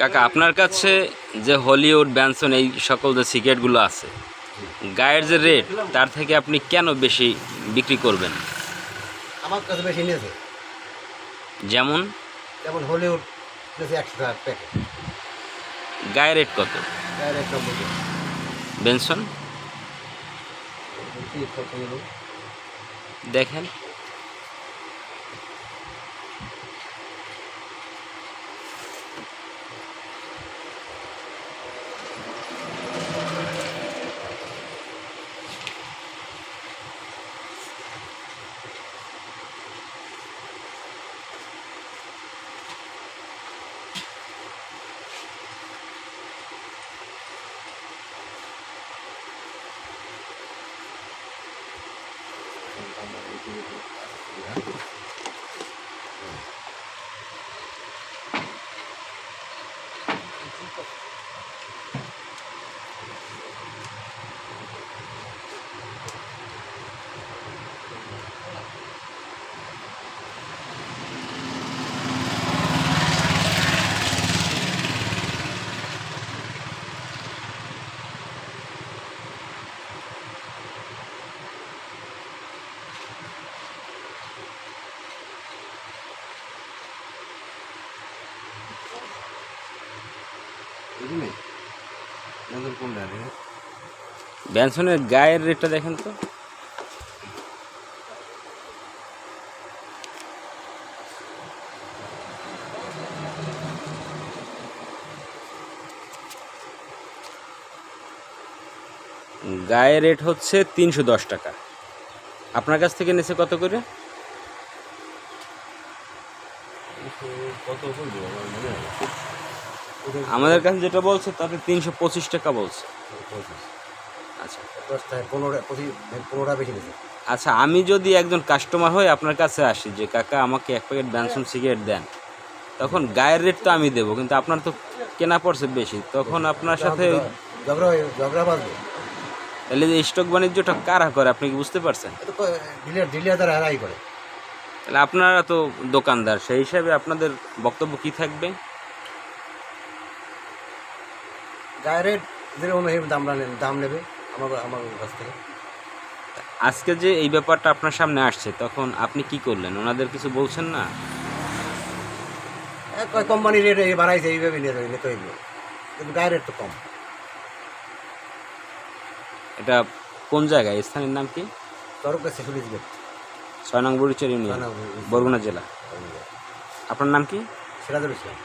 কাকা আপনার কাছে যে হলিউড ব্যানসন এই সকল যে সিগারেটগুলো আছে গায়ের যে রেট তার থেকে আপনি কেন বেশি বিক্রি করবেন? আমার কাছে বেশি নিয়েছে। যেমন? যেমন হলিউড একশো প্যাকেট গায়ের রেট কত? গায়ের বেনসন নিল? দেখেন। ব্যানসনের গায়ের রেটটা দেখেন তো। গায়ের রেট হচ্ছে তিনশো দশ টাকা। আপনার কাছ থেকে নিচে কত করে? কত আমাদের কাছে যেটা বলছে তাতে তিনশো পঁচিশ টাকা বলছে। আচ্ছা। পনেরোটা বেশি আচ্ছা আমি যদি একজন কাস্টমার হই আপনার কাছে আসি যে কাকা আমাকে এক প্যাকেট ব্যানসন সিগারেট দেন তখন গায়ের রেট তো আমি দেবো কিন্তু আপনার তো কেনা পড়ছে বেশি তখন আপনার সাথে হয়ে তাহলে যে স্টক বাণিজ্যটা কারা করে আপনি কি বুঝতে পারছেন? তাহলে আপনারা তো দোকানদার সেই হিসাবে আপনাদের বক্তব্য কি থাকবে? গায়ের রেট যেরকম এই দাম নেবে দাম নেবে আমার আমার কাছ থেকে। আজকে যে এই ব্যাপারটা আপনার সামনে আসছে তখন আপনি কি করলেন? ওনাদের কিছু বলছেন না? কোম্পানি রেট এই বাড়াইছে এইভাবে নিয়ে যাবে নিতে কিন্তু গায়ের রেট তো কম। এটা কোন জায়গায়? স্থানের নাম কি? তরফ কাছে চল্লিশ গেট। ছয় নং বড়িচর ইউনিয়ন বরগুনা জেলা। আপনার নাম কি? সিরাজুল ইসলাম।